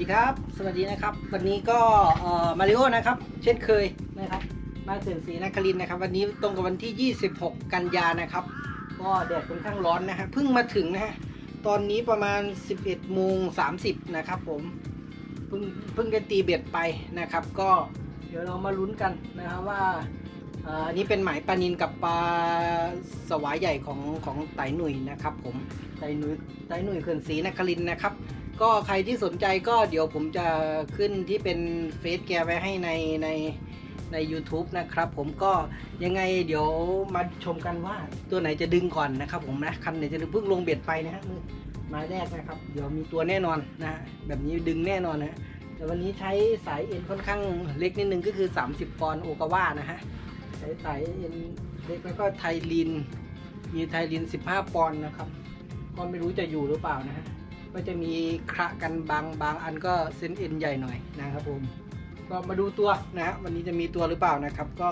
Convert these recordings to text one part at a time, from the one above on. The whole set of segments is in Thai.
วัสดีครับ สวัสดีนะครับ วันนี้ก็เอ่อมาริโอนะครับ เช่นเคยนะครับมาเขื่อนศรีนครินนะครับ วันนี้ตรงกับวันที่ 26 กันยานะครับ ก็แดดค่อนข้างร้อนนะฮะเพิ่งมาถึงนะฮะตอนนี้ประมาณ 11โมง30 นะครับผมเพิ่งเพิ่งจะตีเบ็ดไปนะครับ ก็เดี๋ยวเรามาลุ้นกันนะครับว่าอันนี้เป็นหมายปลานินกับปลาสวายใหญ่ของของไตหนุ่ยนะครับ ผมไตหนุ่ยไตหนุ่ยเขื่อนศรีนครินนะครับ ก็ใครที่สนใจก็เดี๋ยวผมจะขึ้นที่เป็นเฟซแกไว้ให้ในในใน YouTube นะครับ ผมก็ยังไงเดี๋ยวมาชมกันว่าตัวไหนจะดึงก่อนนะครับ ผมนะคันไหนจะดึงเพิ่งลงเบ็ดไปนะฮะมือไม้แรกนะครับ เดี๋ยวมีตัวแน่นอนนะฮะแบบนี้ดึงแน่นอนนะแต่วันนี้ใช้สายเอ็นค่อนข้างเล็กนิดนึงก็คือ 30ปอนด์โอกาวานะฮะใช้สายเอ็นเล็กแล้วก็ไทลิน มีไทลิน 15 ปอนด์นะครับก็ไม่รู้จะอยู่หรือเปล่านะฮะ ก็จะมีคระกันบางบางอันก็เส้นเอ็นใหญ่หน่อยนะครับผมก็มาดูตัวนะฮะวันนี้จะมีตัวหรือเปล่านะครับ ก็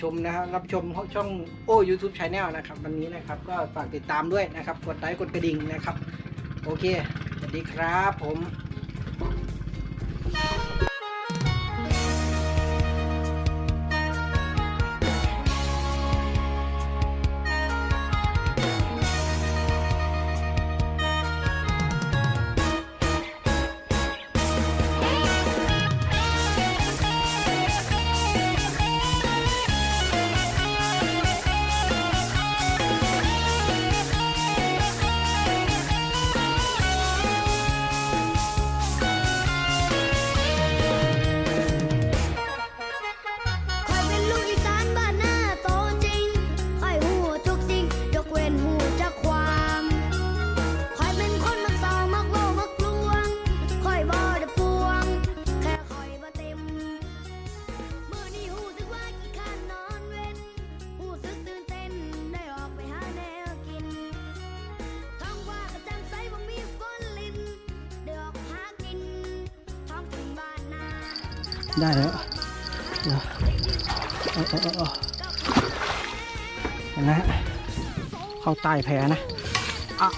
ชมนะฮะรับชมช่องโอ้ YouTube Channel นะครับ วันนี้นะครับก็ฝากติดตามด้วยนะครับ กดไลค์กดกระดิ่งนะครับ โอเคสวัสดีครับผม ได้แล้วเดี๋ยวเออเออเห็นนะฮะเข้าใต้แผลนะอะ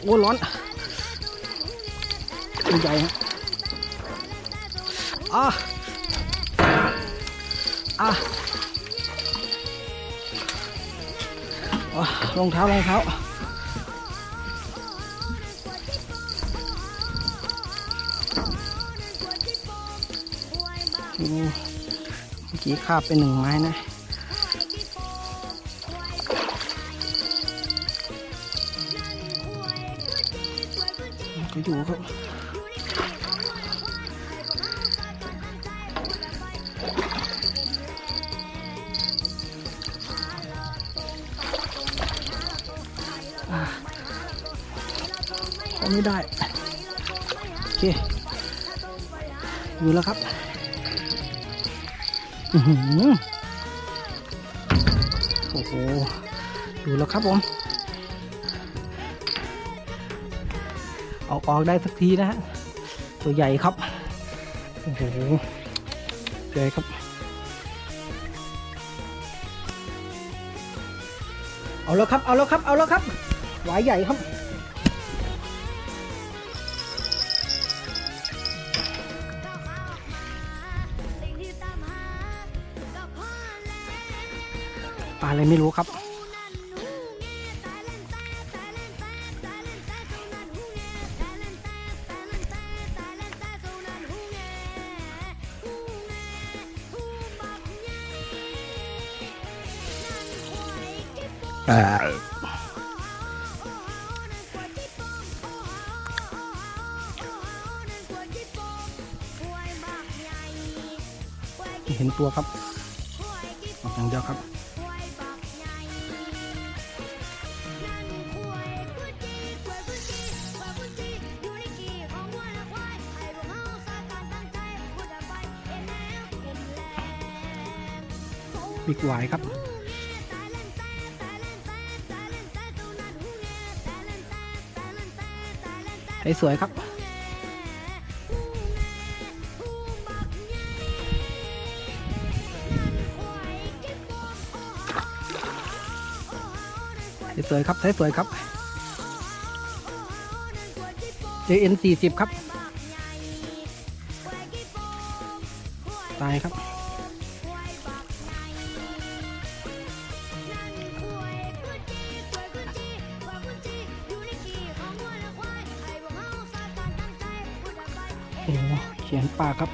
โอ้ร้อนตัวใหญ่ฮะอะอะอะรองเท้ารองเท้า เมื่อกี้คาบไปหนึ่งไม้นะก็อยู่ครับอ่าเขาไม่ได้ โอเค อยู่แล้วครับ โอ้โห ดูแล้วครับผม เอาออกได้สักทีนะฮะ ตัวใหญ่ครับ โอ้โหใหญ่ครับ เอาแล้วครับ เอาแล้วครับ เอาแล้วครับ หวายใหญ่ครับ อะไรไม่รู้ครับหูนั้นหูแง่ตายเล่นตายตายเล่นตายตายเล่นตายสูนั้นหูแง่ตายเล่นตายตายเล่นตายตายเล่นตายสูนั้นหูแง่หูแง่หูบักใหญ่นั่นควายกิ๊บโป้โอ้นั่นควายกิ๊บโป้โอ้นั่นควายกิ๊บโป้ควายบักใหญ่ควายกิ๊บเห็นตัวครับควายกิ๊บออกโป้อย่างเดียวครับ ปิกหวยครับไอสวยครับไอสวยครับใช้สวยครับ JN 40ครับ ตายครับ โอ้เขียนปากครับ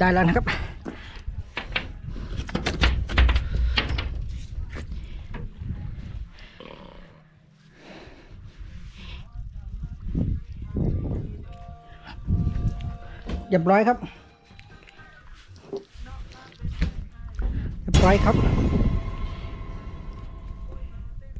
ได้แล้วนะครับ เรียบร้อยครับ เรียบร้อยครับ